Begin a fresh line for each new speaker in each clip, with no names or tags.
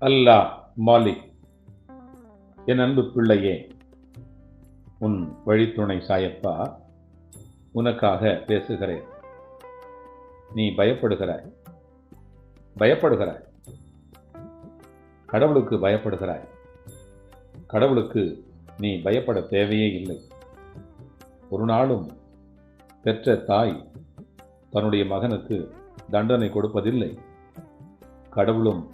அல்லாஹ் மாலிக். என் அன்பு பிள்ளையே உன் வழித்துணை சாயப்பா உனக்காக பேசுகிறேன். நீ பயப்படுகிறாய் பயப்படுகிறாய். கடவுளுக்கு பயப்படுகிறாய். கடவுளுக்கு நீ பயப்பட தேவையே இல்லை. ஒரு நாளும் பெற்ற தாய் தன்னுடைய மகனுக்கு தண்டனை கொடுப்பதில்லை. கடவுளும்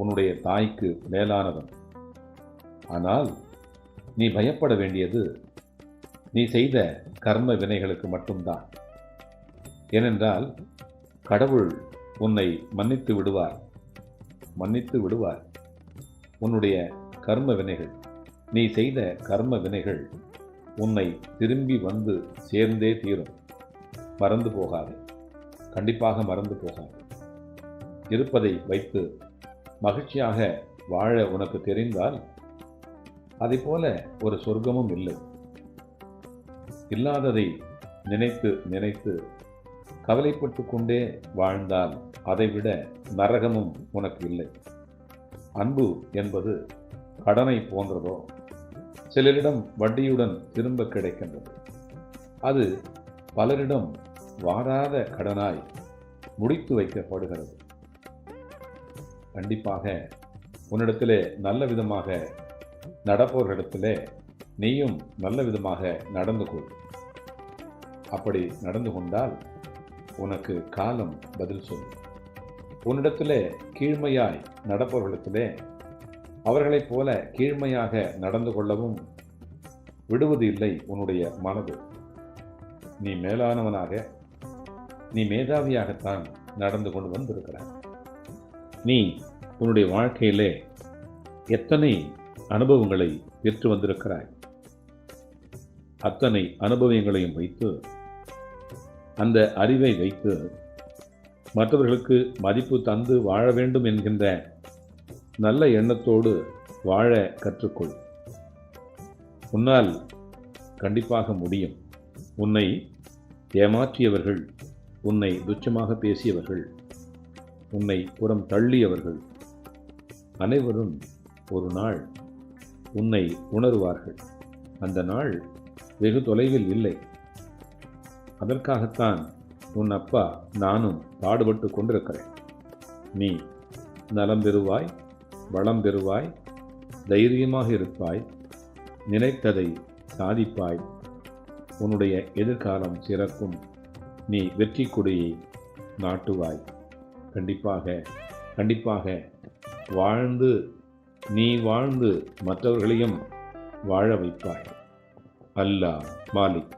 உன்னுடைய தாய்க்கு மேலானவன். ஆனால் நீ பயப்பட வேண்டியது நீ செய்த கர்ம வினைகளுக்கு மட்டும்தான். ஏனென்றால் கடவுள் உன்னை மன்னித்து விடுவார். மன்னித்து விடுவார். உன்னுடைய கர்ம வினைகள் நீ செய்த கர்ம வினைகள் உன்னை திரும்பி வந்து சேர்ந்தே தீரும். மறந்து போகாது. கண்டிப்பாக மறந்து போகாது. இருப்பதை வைத்து மகிழ்ச்சியாக வாழ உனக்கு தெரிந்தால் அதை போல ஒரு சொர்க்கமும் இல்லை. இல்லாததை நினைத்து நினைத்து கவலைப்பட்டு கொண்டே வாழ்ந்தால் அதைவிட நரகமும் உனக்கு இல்லை. அன்பு என்பது கடனை போன்றதோ சிலரிடம் வட்டியுடன் திரும்ப கிடைக்கின்றது. அது பலரிடம் வாராத கடனாய் முடித்து வைக்கப்படுகிறது. கண்டிப்பாக உன்னிடத்திலே நல்ல விதமாக நடப்பவர்களிடத்திலே நீயும் நல்ல விதமாக நடந்து கொள். அப்படி நடந்து கொண்டால் உனக்கு காலம் பதில் சொல்லும். உன்னிடத்திலே கீழ்மையாய் நடப்பவர்களிடத்திலே அவர்களைப் போல கீழ்மையாக நடந்து கொள்ளவும் விடுவது இல்லை உன்னுடைய மனது. நீ மேலானவனாக நீ மேதாவியாகத்தான் நடந்து கொண்டு வந்திருக்கிறாய். நீ உன்னுடைய வாழ்க்கையிலே எத்தனை அனுபவங்களை பெற்று வந்திருக்கிறாய்? அத்தனை அனுபவங்களையும் வைத்து அந்த அறிவை வைத்து மற்றவர்களுக்கு மதிப்பு தந்து வாழ வேண்டும் என்கின்ற நல்ல எண்ணத்தோடு வாழ கற்றுக்கொள். உன்னால் கண்டிப்பாக முடியும். உன்னை ஏமாற்றியவர்கள் உன்னை துச்சமாக பேசியவர்கள் உன்னை புறம் தள்ளியவர்கள் அனைவரும் ஒரு நாள் உன்னை உணருவார்கள். அந்த நாள் வெகு தொலைவில் இல்லை. அதற்காகத்தான் உன் அப்பா நானும் பாடுபட்டு கொண்டிருக்கிறேன். நீ நலம் பெறுவாய் வளம் பெறுவாய் தைரியமாக இருப்பாய் நினைத்ததை சாதிப்பாய். உன்னுடைய எதிர்காலம் சிறக்கும். நீ வெற்றி கொடியை நாட்டுவாய். கண்டிப்பாக கண்டிப்பாக. வாழ்ந்து நீ வாழ்ந்து மற்றவர்களையும் வாழ வைப்பாய். அல்லாஹ் மாலிக்.